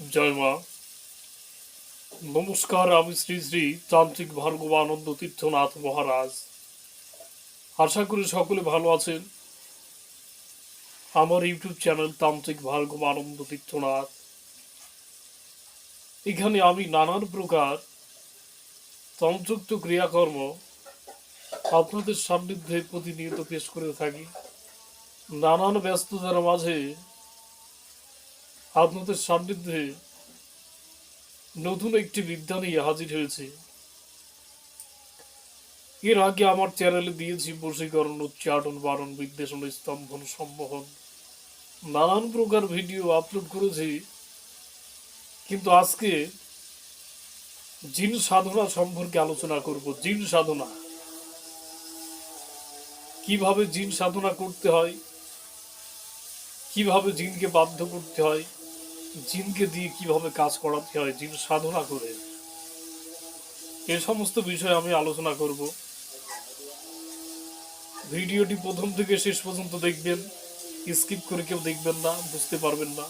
জয় মা নমস্কার, আমি শ্রী শ্রী তান্ত্রিক ভার্গবানন্দ তীর্থনাথ মহারাজ। আশা করি সকলে ভালো আছেন। আমার ইউটিউব চ্যানেল তান্ত্রিক ভার্গবানন্দ তীর্থনাথ। এখানে আমি নানান প্রকার তন্ত্রোক্ত ক্রিয়াকর্ম আপনাদের সান্নিধ্যে প্রতিনিয়ত পেশ করে থাকি। নানান ব্যস্ততার মাঝে আপনাদের সান্নিধ্যে নতুন একটি বিদ্যা নিয়ে হাজির হয়েছে। এর আগে আমার চ্যানেলে দিয়েছি বশীকরণ, উচ্চারণ, বারণ, বিদ্বেষণ, স্তম্ভন, সম্মোহন, নানান প্রকার ভিডিও আপলোড করেছি। কিন্তু আজকে জিন সাধনা সম্পর্কে আলোচনা করব। জিন সাধনা। কীভাবে জিন সাধনা করতে হয়? কীভাবে জিনকে বাধ্য করতে হয়? জিনকে দিয়ে কীভাবে কাজ করাতে হয়, জিন সাধনা করে। এ সমস্ত বিষয়ে আমি আলোচনা করব। ভিডিওটি প্রথম থেকে শেষ পর্যন্ত দেখবেন। স্কিপ করে কেউ দেখবেন না, বুঝতে পারবেন না।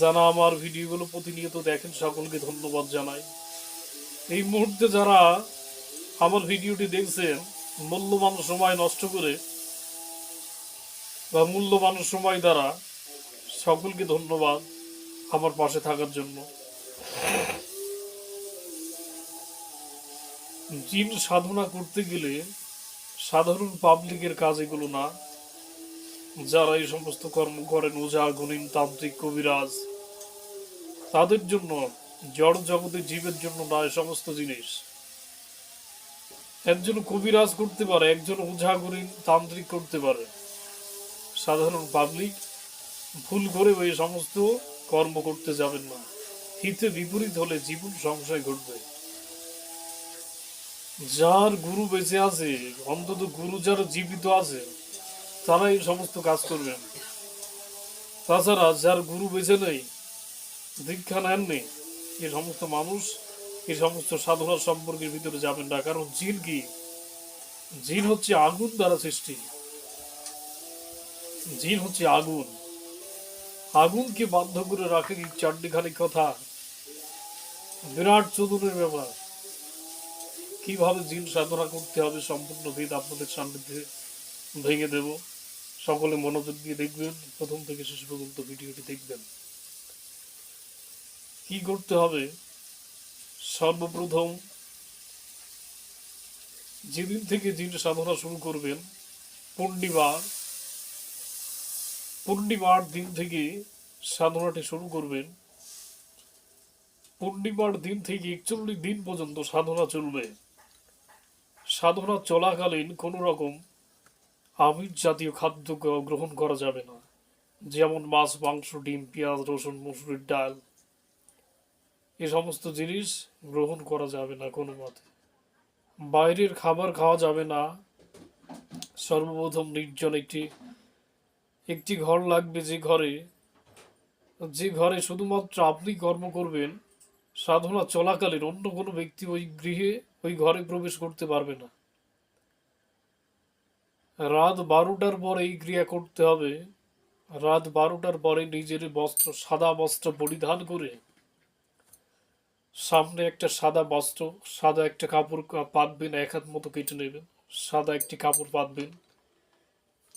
যারা আমার ভিডিওগুলো প্রতিনিয়ত দেখেন, সকলকে ধন্যবাদ জানাই। এই মুহূর্তে যারা আমার ভিডিওটি দেখছেন, মূল্যবান সময় নষ্ট করে বা মূল্যবান সময় দ্বারা সকলকে ধন্যবাদ আমার পাশে থাকার জন্য। জিন সাধনা করতে গেলে সাধারণ পাবলিকের কাজ এগুলো না। যারা এই সমস্ত কর্ম করেন, ওঝা গণিন তান্ত্রিক, কবিরাজ, তাদের জন্য, জড় জগতের জীবের জন্য না সমস্ত জিনিস। একজন কবিরাজ করতে পারে, একজন ওঝা গণিন তান্ত্রিক করতে পারে। সাধারণ পাবলিক ভুল করে ওই সমস্ত কর্ম করতে যাবেন না। হিতে বিপরীত হলে জীবন সংশয় ঘটবে। যার গুরু বেঁচে আছে, অন্তত গুরু যারা জীবিত আছে তারা এই সমস্ত কাজ করবেন। তাছাড়া যার গুরু বেঁচে নেই, দীক্ষা নেননি এ সমস্ত মানুষ, এই সমস্ত সাধনার সম্পর্কের ভিতরে যাবেন না। কারণ জিন কি? জিন হচ্ছে আগুন দ্বারা সৃষ্টি। জিন হচ্ছে আগুন। আগুনকে বাধ্য করে রাখে এই চারটিখানি কথা? বিরাট চতুরের ব্যাপার। কীভাবে জিন সাধনা করতে হবে সম্পূর্ণ ভেদ আপনাদের সান্নিধ্যে ভেঙে দেব। সকলে মনোযোগ দিয়ে দেখবেন, প্রথম থেকে শেষ পর্যন্ত ভিডিওটি দেখবেন। কি করতে হবে? সর্বপ্রথম যেদিন থেকে জিন সাধনা শুরু করবেন পূর্ণিমার পূর্ণিমার দিন থেকে সাধনাটি শুরু করবেন। পূর্ণিমার দিন থেকে একচল্লিশ দিন পর্যন্ত সাধনা চলবে। সাধনা চলাকালীন কোনো রকম আমিষ জাতীয় খাদ্য গ্রহণ করা যাবে না। যেমন মাছ, মাংস, ডিম, পেঁয়াজ, রসুন, মুসুরির ডাল, এ সমস্ত জিনিস গ্রহণ করা যাবে না কোনো মতে। বাইরের খাবার খাওয়া যাবে না। সর্বপ্রথম নির্জন একটি একটি ঘর লাগবে যে ঘরে। যে ঘরে শুধুমাত্র আপনি কর্ম করবেন, সাধনা চলাকালীন অন্য কোনো ব্যক্তি ওই গৃহে, ওই ঘরে প্রবেশ করতে পারবে না। রাত বারোটার পর এই ক্রিয়া করতে হবে। রাত বারোটার পরে নিজের বস্ত্র, সাদা বস্ত্র পরিধান করে সামনে একটা সাদা বস্ত্র, সাদা একটা কাপড় পাতবেন, এক হাত মতো কেটে নেবেন। সাদা একটি কাপড় পাতবেন।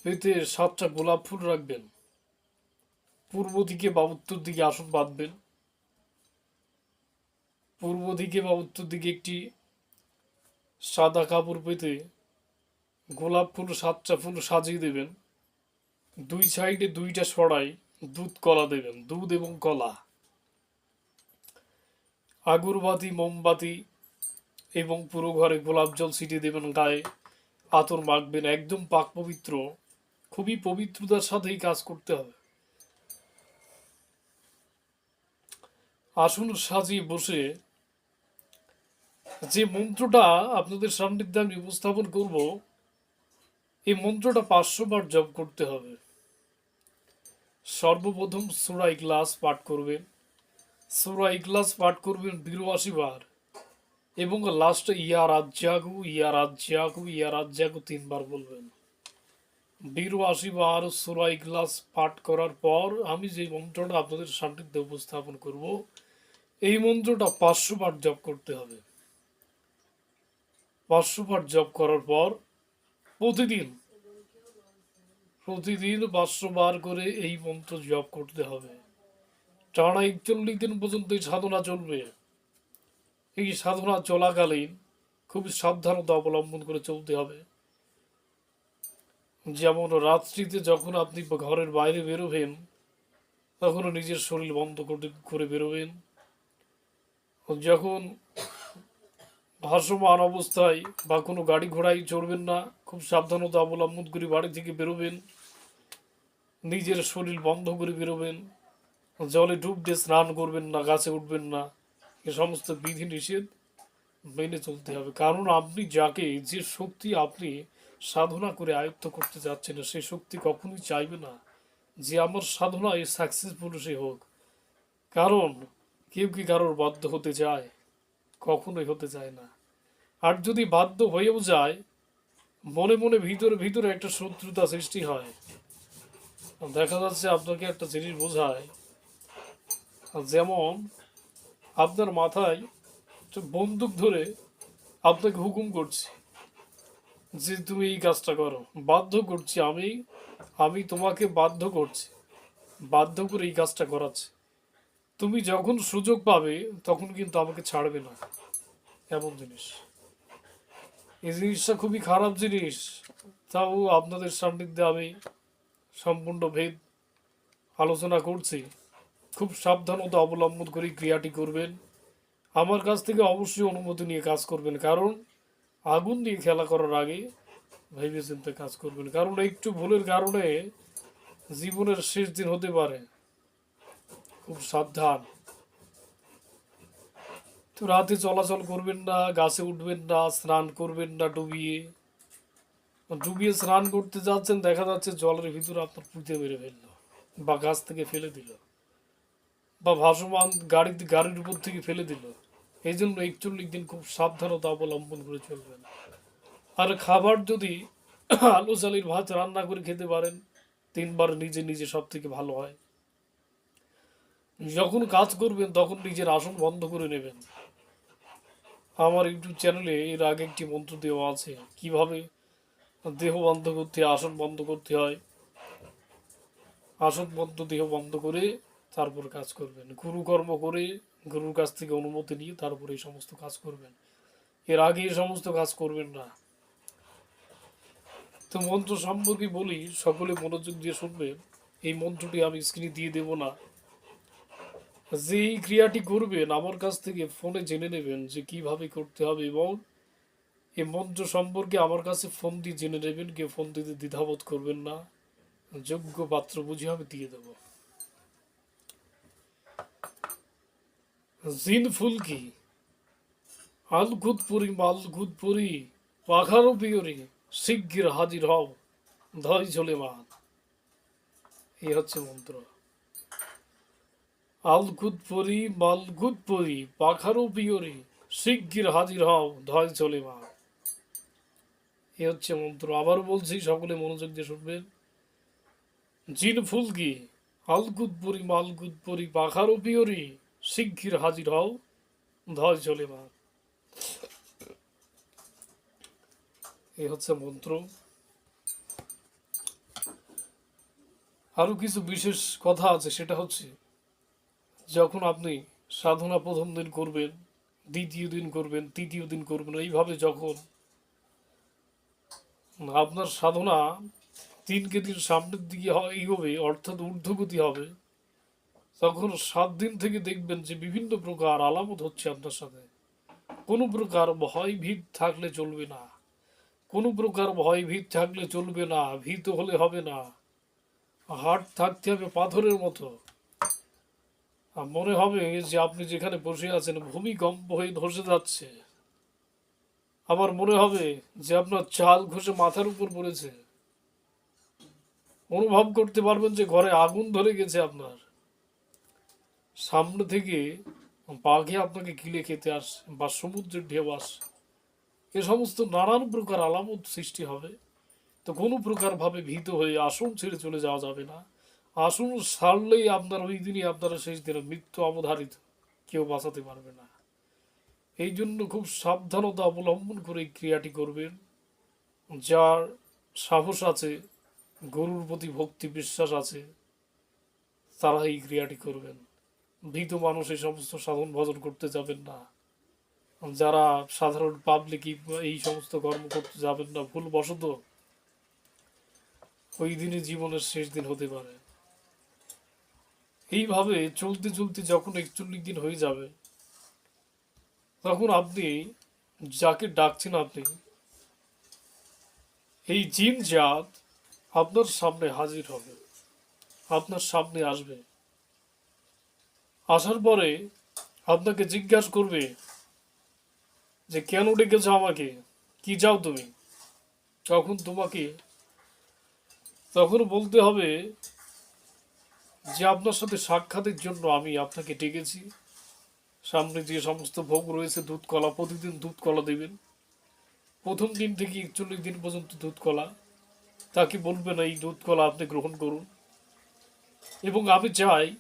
এতে সাতটা গোলাপ ফুল রাখবেন। পূর্ব দিকে বা উত্তর দিকে আসন বাঁধবেন। পূর্ব দিকে বা উত্তর দিকে একটি সাদা কাপড় পেতে গোলাপ ফুল সাতটা ফুল সাজিয়ে দেবেন। দুই সাইডে দুইটা সরাই দুধ কলা দেবেন, দুধ এবং কলা। আগরবাতি, মোমবাতি এবং পুরো ঘরে গোলাপ জল ছিটিয়ে দেবেন, গায়ে আতর মাখবেন, একদম পাক পবিত্র খুবই পবিত্রতার সাথেই কাজ করতে হবে। আসন সাজিয়ে বসে যে মন্ত্রটা আপনাদের সান্নিধ্যে আমি উপস্থাপন করব, এই মন্ত্রটা পাঁচশো বার জপ করতে হবে। সর্বপ্রথম সুরা ইগলাস পাঠ করবেন। সুরা ইগলাস পাঠ করবেন বিরাশি বার এবং লাস্টে ইয়া রাজ্জাগু ইয়া রাজ্জাগু ইয়া রাজ্জাগু তিনবার বলবেন। বিরুয়াশি বার সুরাই গ্লাস পাঠ করার পর আমি যে মন্ত্রটা আপনাদের সান্নিধ্যে উপস্থাপন করব, এই মন্ত্রটা পাঁচশো বার জপ করতে হবে। পাঁচশো বার জপ করার পর প্রতিদিন প্রতিদিন পাঁচশো বার করে এই মন্ত্র জপ করতে হবে। টানা একচল্লিশ দিন পর্যন্ত এই সাধনা চলবে। এই সাধনা চলাকালীন খুবই সাবধানতা অবলম্বন করে চলতে হবে। যেমন রাত্রিতে যখন আপনি ঘরের বাইরে বেরোবেন, তখনও নিজের শরীর বন্ধ করে করে বেরোবেন। যখন ভাসমান অবস্থায় বা কোনো গাড়ি ঘোড়ায় চড়বেন না, খুব সাবধানতা অবলম্বন করে বাড়ি থেকে বেরোবেন। নিজের শরীর বন্ধ করে বেরোবেন। জলে ডুব দিয়ে স্নান করবেন না, গাছে উঠবেন না। এ সমস্ত বিধি নিষেধ মেনে চলতে হবে। কারণ আপনি যাকে, যে শক্তি আপনি সাধনা করে আয়ত্ত করতে যাচ্ছেন, সেই শক্তি কখনোই চাইবে না যে আমার সাধনায় সাকসেসফুল সে হোক। কারণ কেউ কি কারোর বাধ্য হতে চায়? কখনোই হতে চায় না। আর যদি বাধ্য হয়েও যায়, মনে মনে ভিতরে ভিতরে একটা শত্রুতা সৃষ্টি হয়। দেখা যাচ্ছে আপনাকে একটা জিনিস বোঝায়। যেমন আপনার মাথায় বন্দুক ধরে আপনাকে হুকুম করছে যে তুমি এই কাজটা করো। বাধ্য করছি আমি আমি তোমাকে বাধ্য করছি। বাধ্য করে এই কাজটা করাচ্ছি। তুমি যখন সুযোগ পাবে, তখন কিন্তু আমাকে ছাড়বে না। এমন জিনিস। এই জিনিসটা খুবই খারাপ জিনিস। তাও আপনাদের সান্নিধ্যে আমি সম্পূর্ণ ভেদ আলোচনা করছি। খুব সাবধানতা অবলম্বন করে ক্রিয়াটি করবেন। আমার কাছ থেকে অবশ্যই অনুমতি নিয়ে কাজ করবেন। কারণ আগুন দিয়ে খেলা করার আগে ভেবে চিন্তে কাজ করবেন। কারণ একটু ভুলের কারণে জীবনের শেষ দিন হতে পারে। খুব সাবধান। তো রাতে চলাচল করবেন না, গাছে উঠবেন না, স্নান করবেন না, ডুবিয়ে। ডুবিয়ে স্নান করতে যাচ্ছেন, দেখা যাচ্ছে জলের ভিতরে আপনার পুঁতে মেরে ফেলল বা গাছ থেকে ফেলে দিল বা ভাসমান গাড়িতে, গাড়ির উপর থেকে ফেলে দিল। এই জন্য একচল্লিশ দিন খুব সাবধানতা অবলম্বন করে চলবেন। আর খাবার যদি আলু, চালির ভাত রান্না করে খেতে পারেন, তিনবার নিজে নিজে সব থেকে ভালো হয়। যখন কাজ করবেন, তখন নিজের আসন বন্ধ করে নেবেন। আমার ইউটিউব চ্যানেলে এর আগে একটি মন্ত্র দেওয়া আছে, কীভাবে দেহ বন্ধ করতে, আসন বন্ধ করতে হয়। আসন বন্ধ, দেহ বন্ধ করে তারপর কাজ করবেন। গুরুকর্ম করে গুরুর কাছ থেকে অনুমতি নিয়ে তারপরে এই সমস্ত কাজ করবেন। এর আগে এই সমস্ত কাজ করবেন না। তো মন্ত্র সম্পর্কে বলি, সকলে মনোযোগ দিয়ে শুনবেন। এই মন্ত্রটি আমি স্ক্রিনে দিয়ে দেব না। যে এই ক্রিয়াটি করবেন, আমার কাছ থেকে ফোনে জেনে নেবেন যে কীভাবে করতে হবে এবং এই মন্ত্র সম্পর্কে আমার কাছে ফোন দিয়ে জেনে নেবেন, কেউ ফোন দিতে দ্বিধাবোধ করবেন না। যোগ্য পাত্র বুঝে আমি দিয়ে দেবো। জিন ফুলকি আলগুদপুরি মালগুদপুরি পাখারো পিয়রি শিগগির হাজির হও, ধয় চলে মান এই হচ্ছে মন্ত্র। আলগুদপুরি মালগুদপুরি পাখারো পিয়রি শিগগির হাজির হও, ধয় চলে মা এই হচ্ছে মন্ত্র। আবার বলছি, সকলে মনোযোগ দিয়ে শুনবেন। জিন ফুলকি আলগুদপুরি মালগুদপুরি পাখারো পিয়রি শিগগির হাজির হও ধয় চলে মা এই হচ্ছে মন্ত্র। আরও কিছু বিশেষ কথা আছে, সেটা হচ্ছে, যখন আপনি সাধনা প্রথম দিন করবেন, দ্বিতীয় দিন করবেন, তৃতীয় দিন করবেন, এইভাবে যখন আপনার সাধনা তিন কেদির সামনের দিকে এগোবে অর্থাৎ ঊর্ধ্বগতি হবে তখন সাত দিন থেকে দেখবেন যে বিভিন্ন প্রকার আলামত হচ্ছে আপনার সাথে। কোনো প্রকার ভয় ভীত থাকলে চলবে না। কোনো প্রকার ভয় ভীত থাকলে চলবে না, ভীত হলে হবে না। হাট থাকতে হবে পাথরের মতো। মনে হবে যে আপনি যেখানে বসে আছেন ভূমিকম্প হয়ে ধসে যাচ্ছে। আবার মনে হবে যে আপনার চাল ঘষে মাথার উপর পড়েছে। অনুভব করতে পারবেন যে ঘরে আগুন ধরে গেছে আপনার। সামনে থেকে বাঘে আপনাকে গিলে খেতে আসে বা সমুদ্রের ঢেউ আসে, এ সমস্ত নানান প্রকার আলামত সৃষ্টি হবে। তো কোনো প্রকারভাবে ভীত হয়ে আসন ছেড়ে চলে যাওয়া যাবে না। আসন সারলেই আপনার ওই দিনই আপনারা শেষ দিনে মৃত্যু অবধারিত। কেউ বাঁচাতে পারবে না। এই জন্য খুব সাবধানতা অবলম্বন করে এই ক্রিয়াটি করবেন, যার সাহস আছে, গরুর প্রতি ভক্তি বিশ্বাস আছে, তারা এই ক্রিয়াটি করবেন। ভীত মানুষ এই সমস্ত সাধন ভজন করতে যাবেন না। যারা সাধারণ পাবলিক এই সমস্ত কর্ম করতে যাবেন না ভুল বশত ওই দিনই জীবনের শেষ দিন হতে পারে। এইভাবে চলতে চলতে যখন একচল্লিশ দিন হয়ে যাবে, তখন আপনি যাকে ডাকছেন আপনি, এই জিন জাত আপনার সামনে হাজির হবে, আপনার সামনে আসবে। আসার পরে আপনাকে জিজ্ঞাসা করবে যে, কেন ডেকেছ আমাকে? কি চাও তুমি? তখন তোমাকে, তখন বলতে হবে যে, আপনার সাথে সাক্ষাতের জন্য আমি আপনাকে ডেকেছি। সামনে যে সমস্ত ভোগ রয়েছে দুধ কলা প্রতিদিন দুধ কলা দেবেন। প্রথম দিন থেকে একচল্লিশ দিন পর্যন্ত দুধ কলা তাকে বলবেন এই দুধ কলা আপনি গ্রহণ করুন। এবং আমি চাই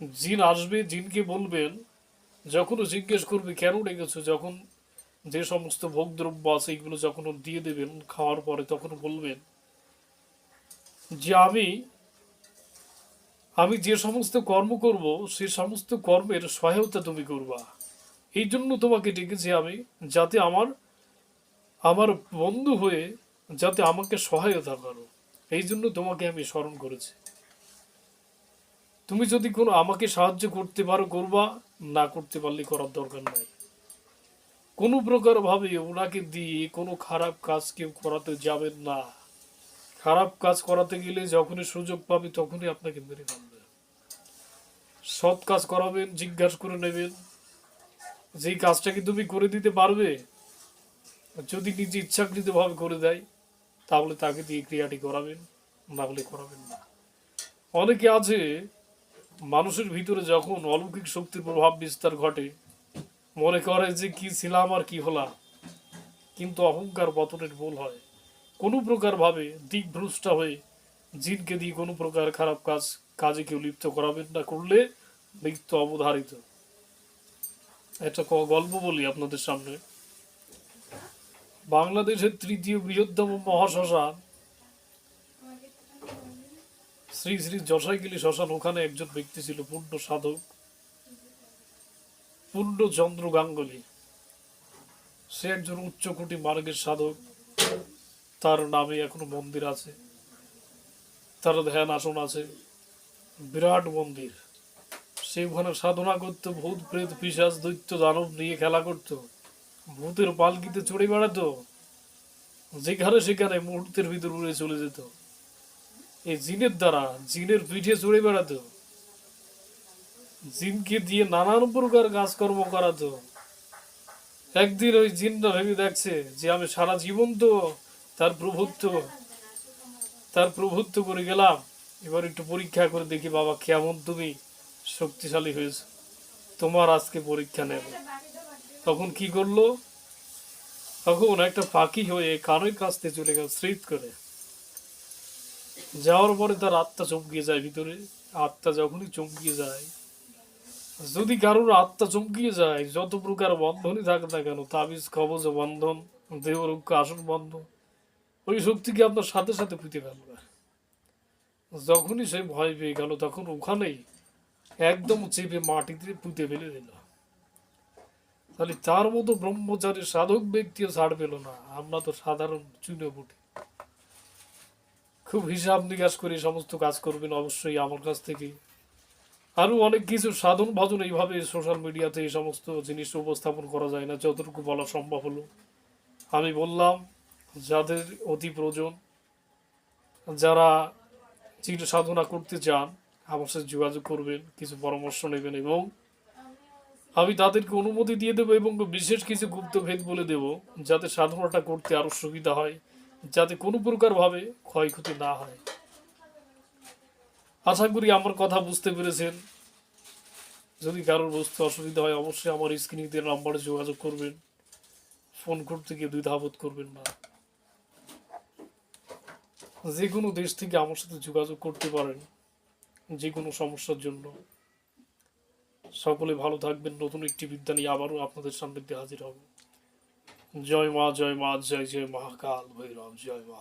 জিন আসবে, জিনকে বলবেন যখন জিজ্ঞেস করবে, কেন ডেকেছো যখন যে সমস্ত ভোগ দ্রব্য আছে, এগুলো যখন দিয়ে দেবেন, খাওয়ার পরে তখন বলবেন যে, আমি আমি যে সমস্ত কর্ম করব, সে সমস্ত কর্মের সহায়তা তুমি করবা। এই জন্য তোমাকে ডেকেছি আমি, যাতে আমার আমার বন্ধু হয়ে যাতে আমাকে সহায়তা করো। এই জন্য তোমাকে আমি স্মরণ করেছি। তুমি যদি কোনো আমাকে সাহায্য করতে পারো, করবা, না করতে পারলে করার দরকার নাই। কোনো প্রকার ভাবে ওনাকে দিয়ে কোনো খারাপ কাজ কেউ করাতে যাবেন না। খারাপ কাজ করাতে গেলে যখনই সুযোগ পাবে তখনই আপনাকে মেরে ফেলবে। সৎ কাজ করাবেন, জিজ্ঞাসা করে নেবেন, যে এই কাজটা কি তুমি করে দিতে পারবে, যদি নিজে ইচ্ছাকৃতভাবে করে দেয়, তাহলে তাকে দিয়ে ক্রিয়াটি করাবেন, না হলে করাবেন না। অনেকে আছে মানুষের ভিতরে যখন অলৌকিক শক্তির প্রভাব বিস্তার ঘটে, মনে করে যে কি ছিলাম আর কি হলাম। কিন্তু অহংকার পতনের মূল হয়। কোনো প্রকার ভাবে দিকভ্রষ্টা হয়ে জিনকে দিয়ে কোনো প্রকার খারাপ কাজ, কাজে কেউ লিপ্ত করাবেন না, করলে মৃত্যু অবধারিত। একটা গল্প বলি আপনাদের সামনে। বাংলাদেশের তৃতীয় বৃহত্তম মহাশ্মশান শ্রী শ্রী যশাইগিলি শ্মশান, ওখানে একজন ব্যক্তি ছিল পূর্ণ সাধক পূর্ণচন্দ্র গাঙ্গুলি। সে একজন উচ্চকোটি মার্গের সাধক। তার নামে এখনও মন্দির আছে। তার ধ্যান আসন আছে। বিরাট মন্দির। সে ওখানে সাধনা করতো, ভূত, প্রেত পিসাজ দৈত্য, দানব নিয়ে খেলা করতো। ভূতের পালকিতে চড়ে বেড়াতো। যেখানে সেখানে মুহূর্তের ভিতর উড়ে চলে যেত। এই জিনের দ্বারা, জিনের পিঠে চড়ে বেড়াতো। জিনকে দিয়ে নানান প্রকার কাজকর্ম করাতো। একদিন ওই জিনটা ভেবে দেখছে যে আমি সারা জীবন তো তার প্রভুত্ব তার প্রভুত্ব করে গেলাম। এবার একটু পরীক্ষা করে দেখি, বাবা, কেমন তুমি শক্তিশালী হয়েছে। তোমার আজকে পরীক্ষা নেব। তখন কি করল? তখন একটা পাখি হয়ে কানের কাছতে চলে গেল স্মৃত করে। যাওয়ার পরে তার আত্মা চমকিয়ে যায় ভিতরে। আত্মা যখনই চমকিয়ে যায়, যদি কারোর আত্মা চমকিয়ে যায়, যত প্রকার বন্ধনই থাকে না কেন, তাবিজ, কবজ, বন্ধন, দেহরক্ষ, আসন বন্ধন, ওই শক্তিকে আপনার সাথে সাথে পুঁতে ফেলবে যখনই সে ভয় পেয়ে গেল, তখন ওখানেই একদম চেপে মাটিতে পুঁতে ফেলে দিল। তাহলে তার মতো ব্রহ্মচারী সাধক ব্যক্তিও ছাড় পেল না। আমরা তো সাধারণ চুনে ফুটি খুব হিসাব নিকাশ করে সমস্ত কাজ করবেন অবশ্যই আমার কাছ থেকে আরও অনেক কিছু সাধন ভজন এইভাবে সোশ্যাল মিডিয়াতে এই সমস্ত জিনিস উপস্থাপন করা যায় না, যতটুকু বলা সম্ভব হলো। আমি বললাম, যাদের অতি প্রয়োজন, যারা চির সাধনা করতে চান আমার সাথে যোগাযোগ করবেন, কিছু পরামর্শ নেবেন এবং আমি তাদেরকে অনুমতি দিয়ে দেবো এবং বিশেষ কিছু গুপ্তভেদ বলে দেব, যাতে সাধনাটা করতে আরও সুবিধা হয়। যাতে কোনো প্রকারভাবে ক্ষয়ক্ষতি না হয়। আশা করি আমার কথা বুঝতে পেরেছেন। যদি কারোর বুঝতে অসুবিধা হয়, অবশ্যই আমার স্ক্রিনিতে নাম্বারে যোগাযোগ করবেন। ফোন করতে গিয়ে দ্বিধাবোধ করবেন না। যে কোনো দেশ থেকে আমার সাথে যোগাযোগ করতে পারেন, যে কোনো সমস্যার জন্য। সকলে ভালো থাকবেন। নতুন একটি বিদ্যা নিয়ে আবারও আপনাদের সামনে হাজির হবে। জয় মা জয় মা জয় জয় মহাকাল ভৈরব জয় মা